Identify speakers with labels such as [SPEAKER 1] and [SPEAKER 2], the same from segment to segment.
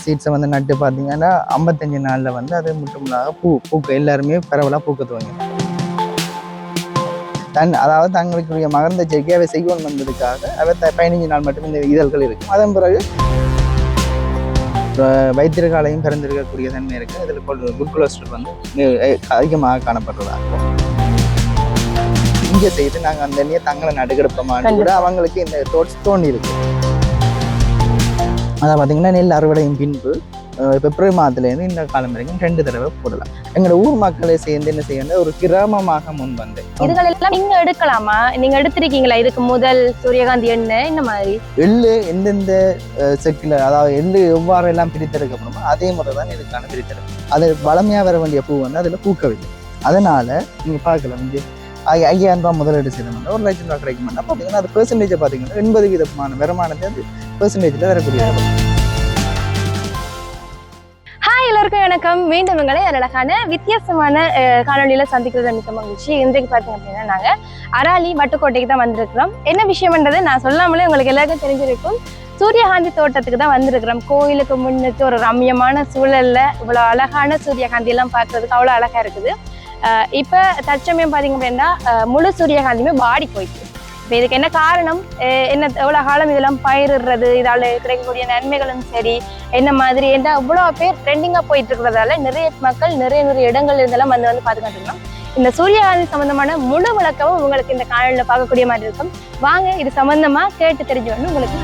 [SPEAKER 1] சீட்ஸை வந்து நட்டு பார்த்தீங்கன்னா ஐம்பத்தஞ்சு நாளில் வந்து அது முட்டுமுள்ளாக பூ பூக்க எல்லாருமே பரவலாக பூக்க துவங்கிடும். தன் அதாவது தங்களுக்குரிய மகர்ந்த சேர்க்கை அவை செய்யணும் என்பதற்காக அவை பதினஞ்சு நாள் மட்டும் இந்த இதழ்கள் இருக்கும். அதன் பிறகு அஹ், வைத்திருக்காலையும் பிறந்திருக்கக்கூடிய தன்மை இருக்குது இதில் குட் கொலஸ்ட்ரால் வந்து அதிகமாக காணப்படுறதாகும் இங்கே செய்து நாங்கள் அந்த தங்களை நடுக்கெடுப்போமான்னு கூட அவங்களுக்கு இந்த தோட்ஸ் தோண்டி இருக்கு அதை பார்த்தீங்கன்னா நெல் அறுவடையின் பின்பு பிப்ரவரி மாதத்துலேருந்து இந்த காலம் வரைக்கும் ரெண்டு தடவை போடலாம். எங்களோட ஊர் மக்களை சேர்ந்து என்ன செய்யணும் ஒரு கிராமமாக முன் வந்து
[SPEAKER 2] இதுகள் எல்லாம் நீங்க எடுக்கலாமா? நீங்க எடுத்திருக்கீங்களா? இதுக்கு முதல் சூரியகாந்தி எண்ணெய் இந்த மாதிரி?
[SPEAKER 1] எள்ளு எந்தெந்த செக்கில் அதாவது எள்ளு எவ்வாறு எல்லாம் பிரித்தெடுக்கப்படுமோ அதே முறை தான் இதுக்கான பிரித்தெடுப்பு. அது வளமையாக வர வேண்டிய பூ வந்து அதில் பூக்கவில்லை. அதனால நீங்கள் பார்க்கலாம். வந்து ஐ- ஐயாயிரம் ரூபாய் முதலீடு செய்யணும் ஒரு லட்சம் ரூபாய் கிடைக்கும் அப்போ பார்த்தீங்கன்னா அது பெர்சன்டேஜை பார்த்தீங்கன்னா எண்பது விதமான வருமானத்தை அது பெர்சன்டேஜில் வரக்கூடிய
[SPEAKER 2] ஹாய் எல்லாருக்கும் வணக்கம். மீண்டும் உங்களை அழகான வித்தியாசமான அஹ், சந்திக்கிறது மிக்க மகிழ்ச்சி. இன்றைக்கு பார்த்தீங்க அப்படின்னா நாங்கள் அராலி வட்டுக்கோட்டைக்கு தான் வந்திருக்கிறோம். என்ன விஷயம்ன்றது நான் சொல்லாமலே உங்களுக்கு எல்லாருக்கும் தெரிஞ்சிருக்கும். சூரியகாந்தி தோட்டத்துக்கு தான் வந்திருக்கிறோம். கோயிலுக்கு முன்னுக்கு ஒரு ரம்யமான சூழல்ல இவ்வளோ அழகான சூரியகாந்தி எல்லாம் பார்க்கறதுக்கு அவ்வளோ அழகா இருக்குது. இப்போ தற்சமயம் பார்த்தீங்க அப்படின்னா முழு சூரியகாந்தியுமே வாடி போயிட்டு இப்போ இதுக்கு என்ன காரணம்? என்ன எவ்வளவு காலம் இதெல்லாம் பயிரிடுறது? இதால கிடைக்கக்கூடிய நன்மைகளும் சரி என்ன மாதிரி? என்ன அவ்வளோ பேர் ட்ரெண்டிங்காக போயிட்டு இருக்கிறதால நிறைய மக்கள் நிறைய நிறைய இடங்கள்ல இருந்தெல்லாம் வந்து வந்து பார்த்துக்கிட்டு இருக்கோம் இந்த சூரியகாந்தி சம்பந்தமான முழு விளக்கமும் உங்களுக்கு இந்த காணொலியில் பார்க்கக்கூடிய மாதிரி இருக்கும். வாங்க இது சம்பந்தமா கேட்டு தெரிஞ்சுக்கணும் உங்களுக்கு.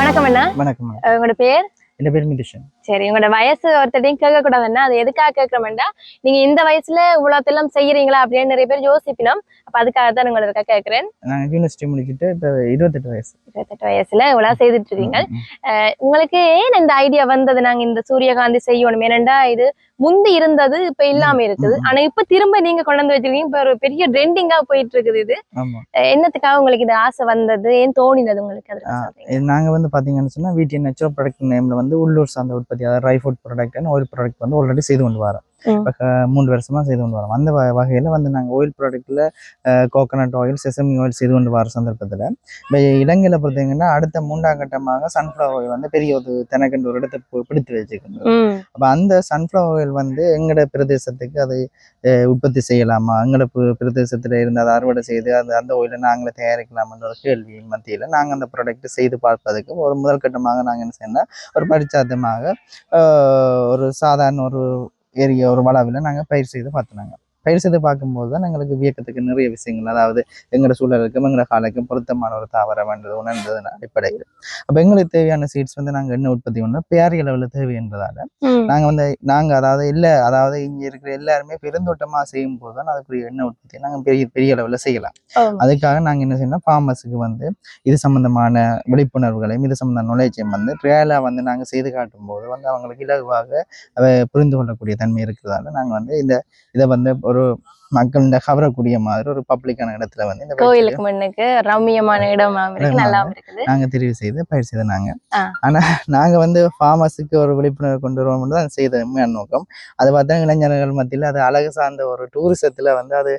[SPEAKER 2] வணக்கம் அண்ணா.
[SPEAKER 1] வணக்கம்
[SPEAKER 2] உங்களோட பேர்?
[SPEAKER 1] என்ன பேர்? மிடிஷன்
[SPEAKER 2] சரி உங்களோட வயசு ஒருத்தரையும் கேட்க கூடாதுன்னா அது எதுக்காக கேட்கிறோம்னா நீங்க இந்த வயசுல இவ்வளோத்தெல்லாம் செய்யறீங்களா அப்படின்னு நிறைய பேர் யோசிப்பினோம். அப்ப அதுக்காக தான் உங்களோட கேட்கிறேன்.
[SPEAKER 1] நாங்கள் யூனிவர்சிட்டி முடிச்சுட்டு இப்போ இருபத்தெட்டு வயசு.
[SPEAKER 2] இருபத்தெட்டு வயசுல இவ்வளவு செய்துட்டு இருக்கீங்க. உங்களுக்கு ஏன் இந்த ஐடியா வந்தது? நாங்க இந்த சூரியகாந்தி செய்யணும். ஏனண்டா இது முந்தி இருந்தது இப்ப இல்லாம இருக்குது. ஆனா இப்ப திரும்ப நீங்க கொண்டு வந்து வச்சிருக்கீங்க. இப்ப ஒரு பெரிய ட்ரெண்டிங்கா போயிட்டு இருக்குது இது. என்னத்துக்காக உங்களுக்கு இது ஆசை வந்தது? ஏன் தோணினது உங்களுக்கு
[SPEAKER 1] நாங்க வந்து பாத்தீங்கன்னு சொன்னா வீட்டின் நேச்சுரல் ப்ராடக்ட் நேம்ல வந்து உள்ளூர் சார்ந்த உற்பத்தி அதாவது dry food product oil product வந்து ஆல்ரெடி செய்து கொண்டு வரோம். மூன்று வருஷமா செய்து கொண்டு வரோம். அந்த வகையில வந்து நாங்க ஆயில் ப்ராடக்ட்ல கோகனட் ஆயில் செசமி ஆயில் செய்து கொண்டு வர சந்தர்ப்பத்துல இப்போ இலங்கையில பார்த்தீங்கன்னா அடுத்த மூன்றாம் கட்டமாக சன்ஃப்ளவர் ஆயில் வந்து பெரிய ஒரு தனக்கண்டு ஒரு இடத்தை பிடித்து வச்சுக்கணும் அப்போ அந்த சன்ஃப்ளவர் ஆயில் வந்து எங்களோட பிரதேசத்துக்கு அதை உற்பத்தி செய்யலாமா? எங்களோட பிரதேசத்தில் இருந்து அதை அறுவடை செய்து அந்த அந்த ஆயிலை நாங்களே தயாரிக்கலாமான்ற ஒரு கேள்வி மத்தியில் நாங்கள் அந்த ப்ராடக்ட் செய்து பார்ப்பதற்கு ஒரு முதல் கட்டமாக நாங்கள் என்ன செய்யணும் ஒரு பரிச்சாத்தமாக ஒரு சாதாரண ஒரு ஏரியா ஒரு வளாவில் நாங்கள் பயிர் செய்து பார்த்துனாங்க. பயிர் செய்து பார்க்கும்போது தான் எங்களுக்கு வியக்கத்துக்கு நிறைய விஷயங்கள் அதாவது எங்களோட சூழலுக்கும் எங்களோட காலைக்கும் பொருத்தமான ஒரு தாவரம் என்றது உணர்ந்தது அடிப்படையில். அப்போ எங்களுக்கு தேவையான சீட்ஸ் வந்து நாங்கள் என்ன உற்பத்தி பண்ணோம் பேரிய அளவில் தேவை என்பதால் நாங்கள் வந்து நாங்கள் அதாவது இல்லை அதாவது இங்கே இருக்கிற எல்லாருமே பெருந்தோட்டமாக செய்யும் போது தான் அதுக்குரிய எண்ணெய் உற்பத்தியை நாங்கள் பெரிய பெரிய அளவில் செய்யலாம். அதுக்காக நாங்கள் என்ன செய்யணும் ஃபார்மர்ஸுக்கு வந்து இது சம்பந்தமான விழிப்புணர்வுகளையும் இது சம்பந்தமான நுழைச்சியம் வந்து ரியலாக வந்து நாங்கள் செய்து காட்டும் போது வந்து அவங்களுக்கு இலகுவாக புரிந்து கொள்ளக்கூடிய தன்மை இருக்கிறதால நாங்கள் வந்து இந்த இதை வந்து ஒரு மக்கள் கவரக்கூடிய மாதிரி ஒரு பப்ளிக்கான இடத்துல வந்து இந்த
[SPEAKER 2] கோயிலுக்கு முன்னுக்கு ரம்மியமான இடமா நல்லா இருக்குது.
[SPEAKER 1] நாங்கள் தெரிவு செய்து பயிர் செய்த நாங்கள்
[SPEAKER 2] ஆ.
[SPEAKER 1] ஆனால் நாங்கள் வந்து ஃபார்மர்ஸுக்கு ஒரு விழிப்புணர்வு கொண்டு வருவோம்னு தான் செய்த உண்மையான நோக்கம். அது பார்த்தா இளைஞர்கள் மத்தியில் அது அழகு சார்ந்த ஒரு டூரிசத்தில் வந்து அது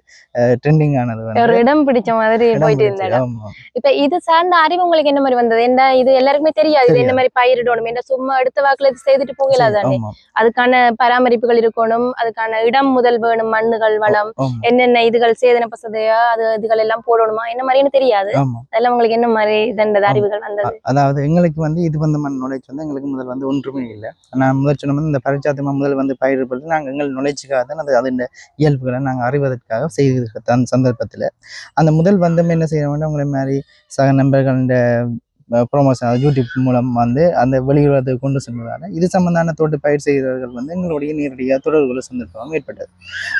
[SPEAKER 1] ட்ரெண்டிங் ஆனது
[SPEAKER 2] ஒரு இடம் பிடிச்ச மாதிரி போயிட்டு இருந்த
[SPEAKER 1] பிடிச்சு,
[SPEAKER 2] இடம்
[SPEAKER 1] ஆமா.
[SPEAKER 2] இப்ப இது சார்ந்த அறிவு உங்களுக்கு என்ன மாதிரி வந்தது? என்ன இது எல்லாருக்குமே தெரியாது. இது என்ன. மாதிரி பயிரிடணும் என்ன சும்மா அடுத்த வாக்குல செய்துட்டு போகல தானே அதுக்கான பராமரிப்புகள் இருக்கணும். அதுக்கான இடம் முதல் வேணும். மண்ணுகள் வளம். என்னென்ன இதுகள் சேதன பசதையா அது இதுகள் எல்லாம் போடணுமா? என்ன மாதிரின்னு தெரியாது. அதெல்லாம் உங்களுக்கு என்ன மாதிரி
[SPEAKER 1] ஆமா.
[SPEAKER 2] அறிவுகள் வந்தது?
[SPEAKER 1] அதாவது எங்களுக்கு வந்து இது வந்து மண் நுழைச்சு வந்து எங்களுக்கு முதல் வந்து ஒன்றுமே இல்லை. நான் முதல் சொன்ன இந்த பரிச்சாத்தமா முதல் வந்து பயிரிடுறது நாங்கள் எங்கள் நுழைச்சிக்காக தான் அது அதன் இயல்புகளை நாங்கள் அறிவதற்காக செய்து அந்த சந்தர்ப்பத்தில். அந்த முதல் வந்து என்ன செய்ய வேண்டும் உங்களை மாதிரி சக நண்பர்கள் ப்ரோமோஷன் யூடியூப் மூலம் வந்து அந்த வெளியுறவை கொண்டு சென்றதால இது சம்பந்தமான தோட்ட பயிர் செய்கிறவர்கள் வந்து எங்களுடைய நேரடியாக தொடர்புகளை சந்தர்ப்பம் ஏற்பட்டது.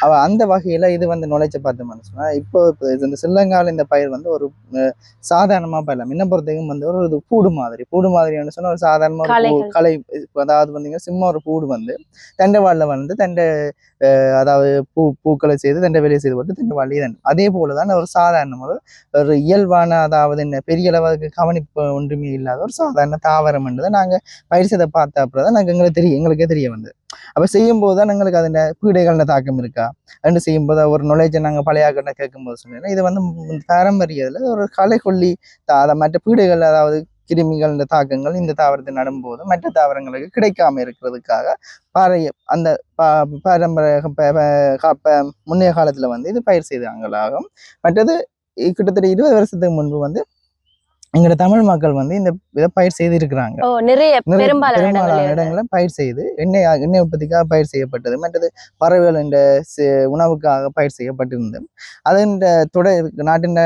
[SPEAKER 1] அவ அந்த வகையில் இது வந்து நுழைச்ச பார்த்தோம்னு சொன்னால் இப்போ இந்த சில்லங்கால இந்த பயிர் வந்து ஒரு சாதாரணமாக பயிரலாம். என்ன பொறுத்தவரைக்கும் வந்து ஒரு இது பூடு மாதிரி பூடு மாதிரியான சொன்னால் ஒரு சாதாரணமாக ஒரு. கலை அதாவது பார்த்தீங்கன்னா சும்மா ஒரு பூடு வந்து தண்டவாளில் வந்து தண்டை அதாவது பூ பூக்களை செய்து தண்டை வேலையை செய்து போட்டு தண்டவாளி தான் அதே போல தான் ஒரு சாதாரண ஒரு இயல்பான அதாவது என்ன பெரிய அளவுக்கு கவனிப்பு ஒன்றுமே இல்லாத ஒரு சாதாரண தாவரம் என்றதை நாங்கள் பயிர் செய்த பார்த்த அப்புறம் தான் நாங்கள் எங்களுக்கு தெரியும் எங்களுக்கே தெரிய வந்தது. அப்போ செய்யும்போது தான் எங்களுக்கு அதில் பீடைகளில் தாக்கம் இருக்கா? ரெண்டு செய்யும்போது ஒரு நுழைச்ச நாங்கள் பழைய கண்ணை கேட்கும்போது சொன்னீங்கன்னா இது வந்து பாரம்பரியத்தில் ஒரு களைக்கொல்லி தா- அதை மற்ற பீடைகள் அதாவது கிருமிகள் இந்த தாக்கங்கள் இந்த தாவரத்தை நடும்போது மற்ற தாவரங்களுக்கு கிடைக்காம இருக்கிறதுக்காக பாரிய அந்த பாரம்பரிய ப- முன்னைய காலத்தில் வந்து இது பயிர் செய்தாங்களாகும். மற்றது கிட்டத்தட்ட இருபது வருஷத்துக்கு முன்பு வந்து எங்களோட தமிழ் மக்கள் வந்து இந்த இதை பயிர் செய்து இருக்கிறாங்க
[SPEAKER 2] நிறைய பெரும்பாலான இடங்களில்.
[SPEAKER 1] பயிர் செய்து எண்ணெய் எண்ணெய் உற்பத்திக்காக பயிர் செய்யப்பட்டது மற்றது பறவைகள் என்ற உணவுக்காக பயிர் செய்யப்பட்டிருந்தது. அதன் தொடர் நாட்டின்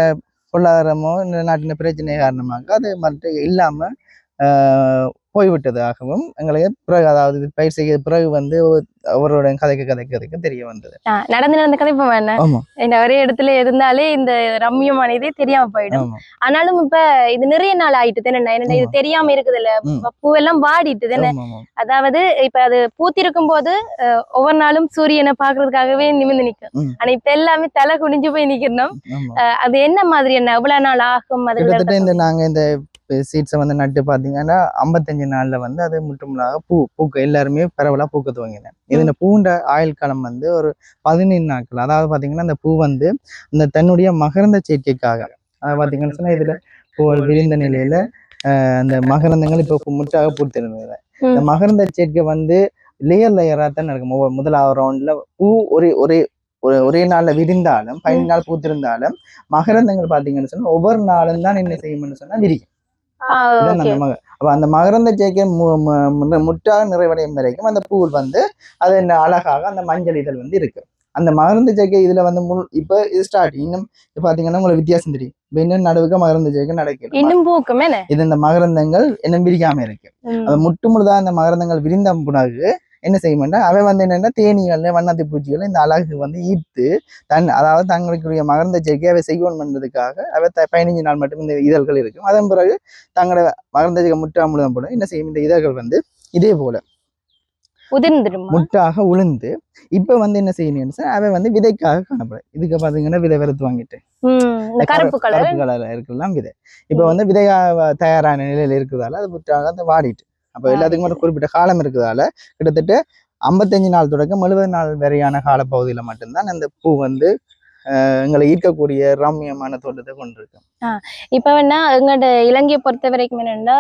[SPEAKER 1] பொருளாதாரமோ இந்த நாட்டின் பிரச்சனை காரணமாக அது மற்ற இல்லாமல் போய்விட்டதாகவும் எங்களுக்கு பிறகு அதாவது பயிர் செய்ய பிறகு வந்து அவரோட கதைக்க கதைக்க கதைக்க தெரிய வந்தது.
[SPEAKER 2] நடந்து நடந்த கதை இப்ப வேணாம் இந்த ஒரே இடத்துல இருந்தாலே இந்த ரம்யமான இதே தெரியாம போயிடும். ஆனாலும் இப்ப இது நிறைய நாள் ஆயிட்டு தானே இது. தெரியாம இருக்குது இல்ல. பூவெல்லாம் வாடிட்டு தானே அதாவது இப்ப அது பூத்திருக்கும் போது ஒவ்வொரு நாளும் சூரியனை பாக்குறதுக்காகவே நிமிர்ந்து நிக்கும். ஆனா இப்ப எல்லாமே தலை குனிஞ்சு போய் நிக்கணும் அது என்ன மாதிரி என்ன? எவ்வளவு நாள் ஆகும் அது
[SPEAKER 1] இந்த நாங்க இந்த சீட்ஸை வந்து நட்டு பார்த்தீங்கன்னா ஐம்பத்தஞ்சு நாள்ல வந்து அது முற்றுமுழாக பூ பூக்க எல்லாருமே பரவலா பூக்க துவங்கினேன் இது இந்த பூண்ட ஆயுள் காலம் வந்து ஒரு பதினைந்து நாட்கள். அதாவது பாத்தீங்கன்னா இந்த பூ வந்து இந்த தன்னுடைய மகரந்த சேர்க்கைக்காக அதாவது பாத்தீங்கன்னு சொன்னா இதுல விரிந்த நிலையில அந்த மகரந்தங்கள் இப்போ முற்றாக பூத்திருந்தது. இந்த. மகரந்த சேர்க்கை வந்து லேயர் லேயரா தான் நடக்கும். ஒவ்வொரு முதலாவது ரவுண்ட்ல பூ ஒரே ஒரே ஒரே- நாள்ல விரிந்தாலும் பதினஞ்சு நாள் பூத்திருந்தாலும் மகரந்தங்கள் பாத்தீங்கன்னு சொன்னா ஒவ்வொரு நாளும் தான் என்ன செய்யும்னு சொன்னா விரிக்கும் அந்த மக அப்ப அந்த மகரந்த சேர்க்கை முற்றாக நிறைவடையும் வரைக்கும் அந்த பூவில் வந்து அது என்ன அழகாக அந்த மஞ்சள் இதழ் வந்து இருக்கு. அந்த மகரந்த சேர்க்கை இதுல வந்து முள் இப்ப இது ஸ்டார்ட் இன்னும் இப்ப பாத்தீங்கன்னா உங்களுக்கு வித்தியாசம் தெரியும். இப்ப இன்னும் நடுவுக்கு மகரந்த சேர்க்கை நடக்குது
[SPEAKER 2] இன்னும் பூக்கும்
[SPEAKER 1] இது இந்த மகரந்தங்கள் இன்னும் விரிக்காம இருக்கு. அது முட்டு முழுதா அந்த மகரந்தங்கள் விரிந்த பிறகு என்ன செய்யும்னா அவன் வந்து என்னன்னா தேனீகள் வண்ணாத்தி பூச்சிகள் இந்த அழகு வந்து ஈர்த்து தன் அதாவது தங்களுக்குரிய மகரந்த சேர்க்கை அவை செய்வோம் பண்றதுக்காக அவை த- பதினஞ்சு நாள் மட்டும் இந்த இதழ்கள் இருக்கும். அதன் பிறகு தங்களோட மகரந்த சேர்க்கை முட்டா முழுதும் போல என்ன செய்யும்? இந்த இதழ்கள் வந்து இதே போல
[SPEAKER 2] உதிர்ந்துடுமா?
[SPEAKER 1] முட்டாக உளுந்து. இப்ப வந்து என்ன செய்யணும்னு சொன்னா, அவை வந்து விதைக்காக காணப்படும். இதுக்கு பாத்தீங்கன்னா விதை வெறுத்து வாங்கிட்டு.
[SPEAKER 2] கருப்பு கலர்.
[SPEAKER 1] கலர்ல இருக்கலாம் விதை. இப்ப வந்து விதையா தயாரான நிலையில இருக்குதால அது அது வாடிட்டு. அப்ப எல்லாத்துக்கும் ஒரு குறிப்பிட்ட காலம் இருக்குதால கிட்டத்தட்ட ஐம்பத்தஞ்சு நாள் தொடக்கம் எழுபது நாள் வரையான காலப்பகுதியில மட்டும்தான் அந்த பூ வந்து எங்களை ஈர்க்கக்கூடிய ரம்மியமான தோட்டத்தை கொண்டிருக்கு.
[SPEAKER 2] இப்ப வேணா எங்கட இலங்கையை பொறுத்த வரைக்கும் என்னன்னா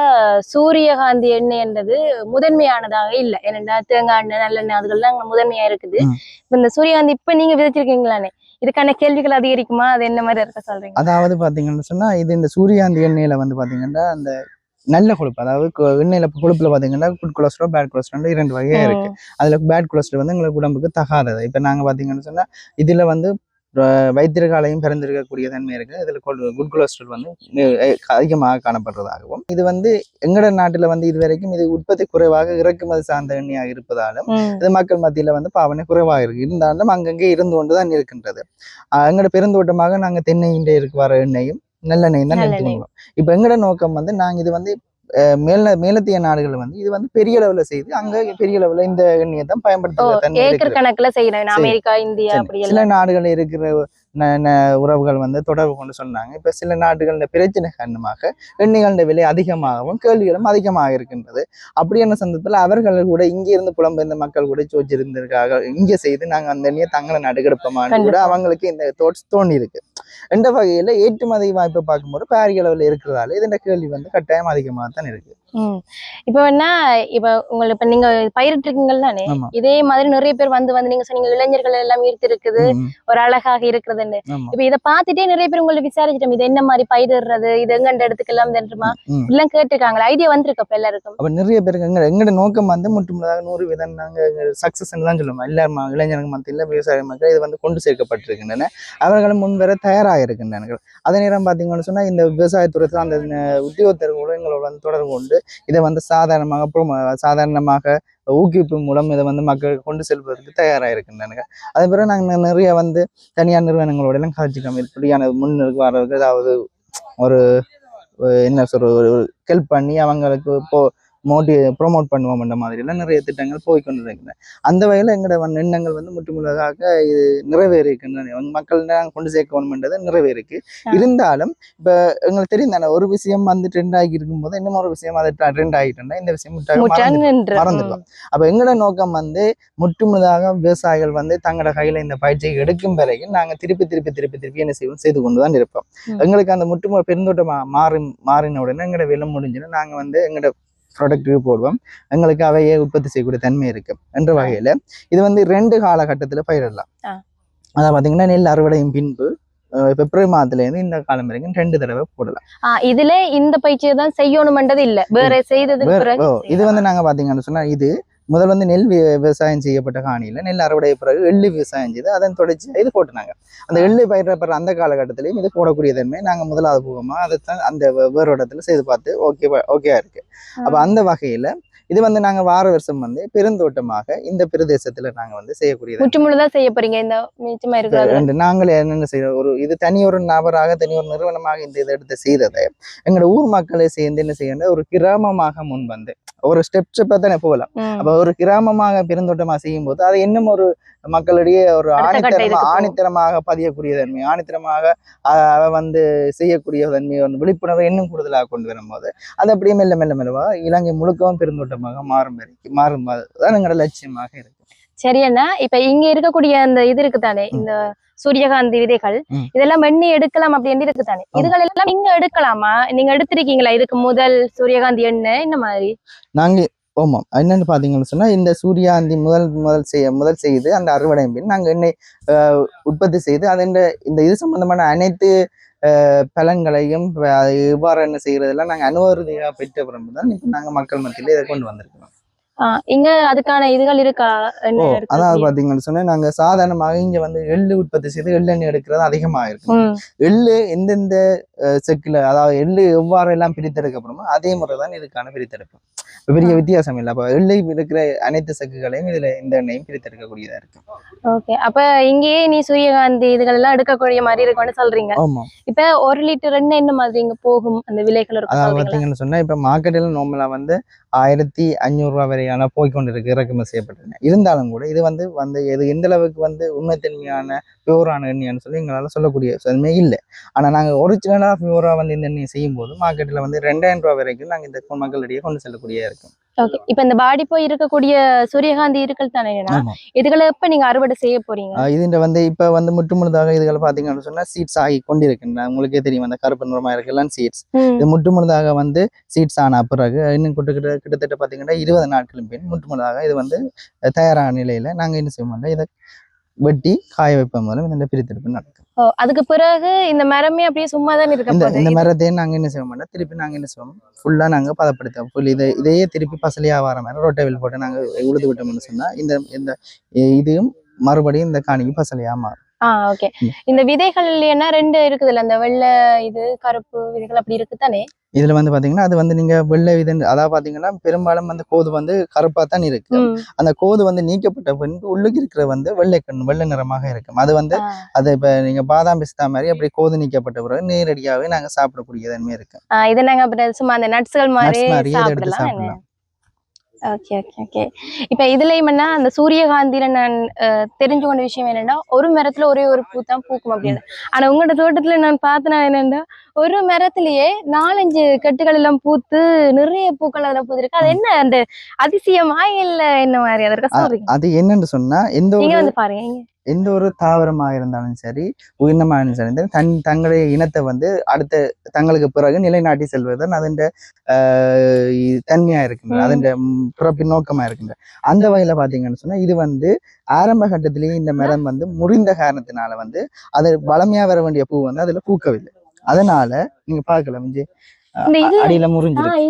[SPEAKER 2] சூரியகாந்தி எண்ணெய்ன்றது முதன்மையானதாக இல்ல. என்னன்னா தேங்காய் எண்ணெய் நல்லெண்ணெய் அதுகள்லாம் முதன்மையா இருக்குது. இப்ப இந்த சூரியகாந்தி இப்ப நீங்க விதைச்சிருக்கீங்களானே? இதுக்கான கேள்விகள் அதிகரிக்குமா? அது என்ன மாதிரி இருக்க சொல்றீங்க?
[SPEAKER 1] அதாவது பாத்தீங்கன்னு சொன்னா இது இந்த சூரியாந்தி எண்ணெயில வந்து பாத்தீங்கன்னா அந்த நல்ல கொழுப்பு. அதாவது எண்ணெயில கொழுப்புல பாத்தீங்கன்னா குட் கொலஸ்ட்ரால் பேட் கொலஸ்ட்ரால் இரண்டு வகையா இருக்கு. அதுல பேட் கொலஸ்ட்ரால் வந்து எங்களுக்கு உடம்புக்கு தகாதது. இப்ப நாங்க பாத்தீங்கன்னு சொன்னா இதுல வந்து அஹ், வைத்தியர்காலையும் பிறந்திருக்கக்கூடிய தன்மை இருக்கு. இதுல குட் கொலஸ்ட்ரால் வந்து அதிகமாக காணப்படுறதாகவும். இது வந்து எங்கட நாட்டுல வந்து இது வரைக்கும் இது உற்பத்தி குறைவாக இறக்குமதி சார்ந்த எண்ணெயாக இருப்பதாலும். இது மக்கள் மத்தியில வந்து பாவனை குறைவாக இருக்கு. இருந்தாலும் அங்கங்கே இருந்து கொண்டுதான் இருக்கின்றது. ஆஹ் எங்கட பெருந்தோட்டமாக நாங்க தென்னையின்ற இருக்கு வர எண்ணெயும் நல்லெண்ணெயும் தான்
[SPEAKER 2] நல்லெண்ணெய்.
[SPEAKER 1] எடுத்துக்கணும் இப்ப எங்கட நோக்கம் வந்து நாங்க இது வந்து மேல மேலத்திய நாடுகள் வந்து இது வந்து பெரிய அளவுல செய்து அங்க பெரிய அளவுல இந்த எண்ணெயை தான்
[SPEAKER 2] ஓ
[SPEAKER 1] பயன்படுத்துற தன்மை
[SPEAKER 2] ஏக்கர். கணக்குல. அமெரிக்கா இந்தியா
[SPEAKER 1] சில நாடுகள் இருக்கிற உறவுகள் வந்து தொடர்பு கொண்டு சொன்னாங்க இப்ப சில நாடுகள பிரச்சனை காரணமாக எண்ணெய்கள விலை அதிகமாகவும் கேள்விகளும் அதிகமாக இருக்கின்றது அப்படியான சந்தர்ப்பத்தில் அவர்கள் கூட இங்க இருந்து புலம்பெயர்ந்த மக்கள் கூட சோச்சிருந்திருக்காங்க இங்க செய்து நாங்க அந்த எண்ணெயை தங்களை நாட்டுக்கு எடுப்போமான்னு கூட. அவங்களுக்கு இந்த தோட்ஸ் தோணி இருக்கு எந்த வகையில ஏற்றுமதி வாய்ப்பை பார்க்கும்போது பாரிய அளவில் இருக்கிறதால இது இந்த கேள்வி வந்து கட்டாயம் அதிகமாக தான் இருக்கு
[SPEAKER 2] ம். இப்ப வேணா இப்ப உங்களுக்கு இப்ப நீங்க பயிரிட்டு இருக்கீங்கள் தானே. இதே மாதிரி நிறைய பேர் வந்து வந்து நீங்க சொன்னீங்க இளைஞர்கள் எல்லாம் ஈர்த்து இருக்குது ஒரு அழகாக இருக்கிறதுன்னு இப்ப இத பாத்துட்டே நிறைய பேர் உங்களை விசாரிச்சிட்டோம் இது என்ன மாதிரி பயிரிடுறது இது எங்கண்ட இடத்துக்கெல்லாம் தெரியுமா. எல்லாம் கேட்டிருக்காங்க ஐடியா வந்திருக்கு அப்ப எல்லாருக்கும்?
[SPEAKER 1] அப்ப நிறைய பேருக்கு எங்க எங்களோட நோக்கம் வந்து முற்றுமுழுதாக நூறு வீதம் நாங்க சக்சஸ் தான் சொல்லுவோம். எல்லா இளைஞர்கள் மத்தியில் விவசாய மக்கள் இது வந்து கொண்டு சேர்க்கப்பட்டிருக்கின்றன. அவர்களும் முன்வர தயாராக இருக்கின்றனர். அதே நேரம் பார்த்தீங்கன்னு சொன்னா இந்த விவசாயத்துறையில் அந்த அஹ், உத்தியோகத்தர்களோடு எங்களோட வந்து தொடர்பு கொண்டு இதை வந்து சாதாரணமாக சாதாரணமாக ஊக்குவிப்பு மூலம் இதை வந்து மக்களுக்கு கொண்டு செல்வதற்கு தயாராக இருக்கின்றனர் அதே பிறகு நாங்கள் நிறைய வந்து தனியார் நிறுவனங்களோட எல்லாம் கதைச்சிக்கோம் இப்படியான முன்னுக்கு வர்றதுக்கு ஏதாவது ஒரு ஒரு என்ன சொல்ற ஒரு ஹெல்ப் பண்ணி அவங்களுக்கு இப்போ மோட்டி ப்ரோமோட் பண்ணுவோம்ன்ற மாதிரி எல்லாம் நிறைய திட்டங்கள் போய் கொண்டு இருக்கின்றன அந்த வகையில் எங்களோட எண்ணங்கள் வந்து முற்றுமுழுதாக இது நிறைவேறிருக்கின்றன மக்கள் நாங்கள் கொண்டு சேர்க்கணும்ன்றது நிறைவேறிருக்கு
[SPEAKER 2] ஆ.
[SPEAKER 1] இருந்தாலும் இப்போ எங்களுக்கு தெரியும் தானே ஒரு விஷயம் வந்து ட்ரெண்ட் ஆகி இருக்கும்போது இன்னும் ஒரு விஷயம் அது ட்ரெண்ட் ஆகிட்டுன்னா இந்த விஷயம் மறந்துடும். அப்ப எங்களோட நோக்கம் வந்து முற்றுமுழுதாக விவசாயிகள் வந்து தங்களோட கையில இந்த பயிற்சியை எடுக்கும் வரைக்கும் நாங்க திருப்பி திருப்பி திருப்பி திருப்பி என்ன செய்வோம் செய்து கொண்டு தான் இருப்போம். எங்களுக்கு அந்த முற்றுமுழு பெருந்தோட்டமா மாறி மாறின உடனே எங்களோட விலை முடிஞ்சுன்னா நாங்க வந்து எங்களோட ப்ராடக்ட்டுக்கு போடுவோம். எங்களுக்கு அவையே உற்பத்தி செய்யக்கூடிய தன்மை இருக்கு. என்ற வகையில இது வந்து ரெண்டு காலகட்டத்துல பயிரிடலாம். அதான் பாத்தீங்கன்னா நெல் அறுவடையின் பின்பு பிப்ரவரி மாதத்துல இருந்து இந்த காலம் வரைக்கும் ரெண்டு தடவை போடலாம்.
[SPEAKER 2] இதுல இந்த பயிற்சியை தான் செய்யணும்ன்றது இல்ல. வேற
[SPEAKER 1] ஓ, இது வந்து நாங்க பாத்தீங்கன்னு சொன்னா இது முதல் வந்து நெல் விவசாயம் செய்யப்பட்ட காணியில நெல் அறுவடை பிறகு எள்ளு விவசாயம் செய்து அதன் தொடர்ச்சியா இது போட்டுனாங்க அந்த எள்ளு பயிரப்படுற அந்த காலகட்டத்திலையும் இது போடக்கூடிய தன்மை நாங்க முதலாவது பூகமா அதை தான் அந்த வேறு இடத்துல செய்து பார்த்து ஓகே ஓகே இருக்கு. அப்ப அந்த வகையில இது வந்து நாங்க வார வருஷம் வந்து பெருந்தோட்டமாக இந்த பிரதேசத்துல நாங்க வந்து செய்யக்கூடியது.
[SPEAKER 2] செய்ய போறீங்க இந்த மிச்சமா இருக்கிறது?
[SPEAKER 1] நாங்களே என்னென்ன செய்யறோம் ஒரு இது தனி ஒரு நபராக தனி ஒரு நிறுவனமாக இந்த இதை எடுத்து செய்ததை எங்களோட ஊர் மக்களை சேர்ந்து என்ன செய்யணும் ஒரு கிராமமாக முன் வந்து ஒரு ஸ்டெப் தானே போகலாம். அப்ப ஒரு கிராமமாக பெருந்தோட்டமா செய்யும் போது அது இன்னும் ஒரு மக்களிடையே ஒரு
[SPEAKER 2] அடுத்த கட்ட
[SPEAKER 1] ஆணித்தரமா
[SPEAKER 2] இதுக்கு போகும்.
[SPEAKER 1] ஆணித்தரமாக பதியக்கூடிய தன்மை ஆணித்தரமாக ஆஹ் அவ வந்து செய்யக்கூடிய தன்மை ஒரு விழிப்புணர்வை இன்னும் கூடுதலாக கொண்டு வரும்போது அது அப்படியே மெல்ல மெல்ல மெல்லவா இலங்கை முழுக்கவும் பெருந்தோட்டமாக மாறும் மாறும் தான் எங்களோட லட்சியமாக இருக்கு
[SPEAKER 2] சரி அண்ணா இப்ப இங்க இருக்கக்கூடிய அந்த இது இருக்குதானே இந்த சூரியகாந்தி விதைகள். இதெல்லாம் வெண்ணி எடுக்கலாம் அப்படின்னு இருக்குதானே. இதுகள் எல்லாம் நீங்க எடுக்கலாமா? நீங்க எடுத்திருக்கீங்களா? இதுக்கு முதல் சூரியகாந்தி எண்ணெய் இந்த மாதிரி?
[SPEAKER 1] நாங்க ஆமாம் என்னன்னு பாத்தீங்கன்னு சொன்னா இந்த சூரியாந்தி முதல் முதல் செய்ய முதல் செய்து அந்த அறுவடை பின் நாங்க எண்ணெய் உற்பத்தி செய்து அதன் இந்த இது சம்பந்தமான அனைத்து பலன்களையும் அது எவ்வாறு என்ன செய்யறதெல்லாம் நாங்க அனுமதியாக பெற்ற பிறகு தான் இப்போ நாங்க மக்கள் மத்தியில இதை கொண்டு வந்திருக்கிறோம்.
[SPEAKER 2] இங்க அதுக்கான இதுகள் இருக்கா?
[SPEAKER 1] அதாவது பாத்தீங்கன்னு சொன்னா நாங்க சாதாரணமாக இங்க வந்து எள்ளு உற்பத்தி செய்து எள்ளெண்ணெய் எடுக்கிறது அதிகமா இருக்கு. எள்ளு எந்தெந்த செக்குல அதாவது எள்ளு எவ்வாறு எல்லாம் பிரித்தெடுக்கப்படுமோ அதே முறை தான் இதுக்கான பிரித்தெடுப்பு. பெரிய வித்தியாசம் இல்லை. அப்ப எள்ளை இருக்கிற அனைத்து செக்குகளையும் இதுல இந்த எண்ணெயும் பிரித்தெடுக்கக்கூடியதா இருக்கு.
[SPEAKER 2] ஓகே. அப்ப இங்கேயே நீ சூரியகாந்தி இதுகள் எல்லாம் எடுக்கக்கூடிய மாதிரி இருக்கும்னு சொல்றீங்க.
[SPEAKER 1] ஆமா.
[SPEAKER 2] இப்ப ஒரு லிட்டர் எண்ணெய் என்ன மாதிரி இங்க போகும்? அந்த விலைகள் இருக்கும்
[SPEAKER 1] அதாவது? பாத்தீங்கன்னு சொன்னா இப்ப மார்க்கெட்டில் நார்மலா வந்து ஆயிரத்தி அஞ்சூறு ரூபா வரையான போய்க்கொண்டு இருக்கு இறக்குமதி செய்யப்பட்டது இருந்தாலும் கூட இது வந்து வந்து இது எந்த அளவுக்கு வந்து உண்மைத்தன்மையான பியூரான எண்ணெய்னு சொல்லி எங்களால சொல்லக்கூடிய தன்மை இல்லை. ஆனா நாங்க ஒரிஜினலா பியூரா வந்து இந்த எண்ணெய் செய்யும் போது மார்க்கெட்ல வந்து ரெண்டாயிரம் ரூபா வரைக்கும் நாங்க இந்த மக்களிடையே கொண்டு செல்லக்கூடிய இருக்கும்.
[SPEAKER 2] ஓகே இப்ப இந்த பாடி போய் இருக்கக்கூடிய சூரியகாந்தி இருக்கல் தானே. இதுகளை எப்ப நீங்க அறுவடை செய்ய போறீங்க?
[SPEAKER 1] இதுன்ற வந்து இப்ப வந்து முற்றுமுழுதாக இதுகளை பாத்தீங்கன்னு சொன்னா சீட்ஸ் ஆகி கொண்டிருக்கின்றன. உங்களுக்கே தெரியும் அந்த கருப்பு நிறமா இருக்கலாம் சீட்ஸ். இது முற்றுமுழுதாக வந்து சீட்ஸ் ஆன பிறகு இன்னும் கிட்ட கிட்ட கிட்டத்தட்ட பாத்தீங்கன்னா இருபது நாட்களும் பின் முற்றுமுழுதாக இது வந்து தயாரான நிலையில நாங்க என்ன செய்வோம்னா இதை வெட்டி காய வைப்போம் மூலம் இந்த பிரித்தெடுப்பு நடக்கும்.
[SPEAKER 2] ஓ, அதுக்கு பிறகு இந்த மரமே அப்படியே சும்மா தான் இருக்க
[SPEAKER 1] இந்த இந்த மரத்தையும் நாங்க என்ன செய்வோம்னா திருப்பி நாங்க என்ன செய்வோம்? ஃபுல்லா நாங்க பதப்படுத்தோம் ஃபுல் இதை இதையே திருப்பி பசலியா வர மாதிரி ரொட்டவில் போட்டு நாங்க உழுது விட்டோம்னு சொன்னா இந்த இந்த இதையும் மறுபடியும் இந்த காணிக்கு பசலியா மாறும்.
[SPEAKER 2] ஆ ஓகே. இந்த விதைகள் என்ன ரெண்டு இருக்குதுல்ல அந்த வெள்ளை இது கருப்பு விதைகள் அப்படி இருக்கு தானே
[SPEAKER 1] இதுல வந்து பாத்தீங்கன்னா அது வந்து நீங்க வெள்ளை விதன் அதாவது பாத்தீங்கன்னா பெரும்பாலும் அந்த கோது வந்து கருப்பா தான் இருக்கு. அந்த கோது வந்து நீக்கப்பட்ட பின்பு உள்ளுக்கு இருக்கிற வந்து வெள்ளை கண் வெள்ளை நிறமாக இருக்கும் அது வந்து. அது இப்ப நீங்க பாதாம் பிஸ்தா மாதிரி அப்படி கோது நீக்கப்பட்ட பிறகு நேரடியாவே நாங்க சாப்பிடக்கூடிய தன்மை இருக்கு
[SPEAKER 2] இதை நாங்க சும்மா அந்த நட்ஸ்கள் மாதிரி
[SPEAKER 1] எடுத்து
[SPEAKER 2] சாப்பிடலாம் ஓகே ஓகே ஓகே இப்ப இதுலயும் என்ன அந்த சூரியகாந்தியில நான் தெரிஞ்சு கொண்ட விஷயம் என்னன்னா ஒரு மரத்துல ஒரே ஒரு பூ தான் பூக்கும் அப்படின்னு ஆனா உங்களோட தோட்டத்துல நான் பார்த்தேன் என்னன்னா ஒரு மரத்திலேயே நாலஞ்சு கட்டுகள் எல்லாம் பூத்து நிறைய பூக்கள் அதுல பூத்திருக்கு. அது என்ன அந்த அதிசயமா இல்ல என்ன மாதிரி? அதற்கு சொல்றீங்க.
[SPEAKER 1] அது என்னன்னு சொன்னா எந்த
[SPEAKER 2] வந்து பாருங்க.
[SPEAKER 1] எந்த ஒரு தாவரமாக இருந்தாலும் சரி உயிரினமாக இருந்தாலும் சரி தன் தங்களுடைய இனத்தை வந்து அடுத்த தங்களுக்கு பிறகு நிலைநாட்டி செல்வதுதான் அதன் தன்மையா இருக்கின்ற
[SPEAKER 2] ம்.
[SPEAKER 1] அதன் பிறப்பின் நோக்கமா இருக்கின்ற அந்த வகையில பாத்தீங்கன்னு சொன்னா இது வந்து ஆரம்ப கட்டத்திலேயே இந்த மரம் வந்து முறிந்த காரணத்தினால வந்து அது வளமையா வர வேண்டிய பூ வந்து அதுல பூக்கவில்லை. அதனால நீங்க பார்க்கலாம்
[SPEAKER 2] இது
[SPEAKER 1] அடியில முறிஞ்சிருக்கு.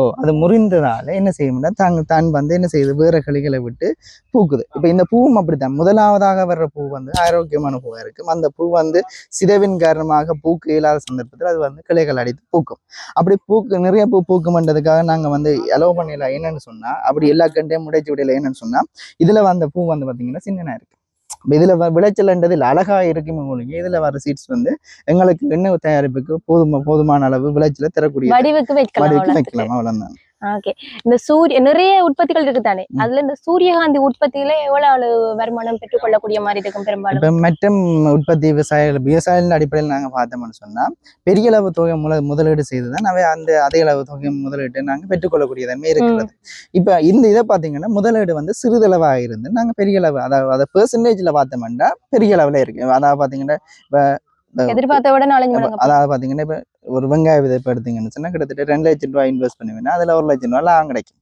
[SPEAKER 1] ஓ அது முறிந்ததால என்ன செய்யும்னா தான் தான் வந்து என்ன செய்யுது? வேற கிளைகளை விட்டு பூக்குது. இப்ப இந்த பூவும் அப்படித்தான். முதலாவதாக வர்ற பூ வந்து ஆரோக்கியமான பூவா இருக்கும். அந்த பூ வந்து சிதைவின் காரணமாக பூக்கு இயலாத சந்தர்ப்பத்தில் அது வந்து கிளைகள் அடித்து பூக்கும். அப்படி பூக்கு நிறைய பூ பூக்குமன்றதுக்காக நாங்க வந்து அலோவ் பண்ணல என்னன்னு சொன்னா அப்படி எல்லா கண்டையும் முடைச்சு விடல. என்னன்னு சொன்னா இதுல வந்த பூ வந்து பாத்தீங்கன்னா சின்னனா இருக்கு. இதுல வ- விளைச்சல்ன்றது இல்ல அழகா இருக்குமே உங்களுக்கு. இதுல வர சீட்ஸ் வந்து எங்களுக்கு எண்ணெய் தயாரிப்புக்கு போதுமா போதுமான அளவு விளைச்சலை தரக்கூடிய
[SPEAKER 2] வடிவுக்கு வைக்கலாம் அவ்வளவுதான். ஓகே இந்த சூரிய நிறைய உற்பத்திகள் இருக்குதானே?
[SPEAKER 1] ம்.
[SPEAKER 2] அதுல இந்த சூரியகாந்தி உற்பத்தியில எவ்வளவு வருமானம் பெற்றுக்கொள்ளக்கூடிய மாதிரி இருக்கும் பெரும்பாலும்?
[SPEAKER 1] மற்றும் உற்பத்தி விவசாயிகள் விவசாயிகளின் அடிப்படையில் நாங்க பார்த்தோம்னு சொன்னா பெரிய அளவு தொகை முத முதலீடு செய்துதான் அவை அந்த அதே அளவு தொகை முதலீட்டு நாங்க பெற்றுக்கொள்ளக்கூடிய தன்மை இருக்கிறது இப்ப இந்த இதை பாத்தீங்கன்னா முதலீடு வந்து சிறிதளவா இருந்து நாங்க பெரிய அளவு அதாவது அதை பெர்சன்டேஜ்ல பார்த்தோம்னா பெரிய அளவுல இருக்கு. அதாவது பாத்தீங்கன்னா
[SPEAKER 2] எதிர்பார்த்த விட நாலஞ்சு
[SPEAKER 1] அதாவது பாத்தீங்கன்னா இப்ப ஒரு வெங்காய விதை எடுத்தீங்கன்னு சொன்னால் கிட்டத்தட்ட ரெண்டு லட்சம் ரூபாய் இன்வெஸ்ட் பண்ணுவீங்கன்னா அதில் ஒரு லட்சம் ரூபா லாபம் கிடைக்கும்.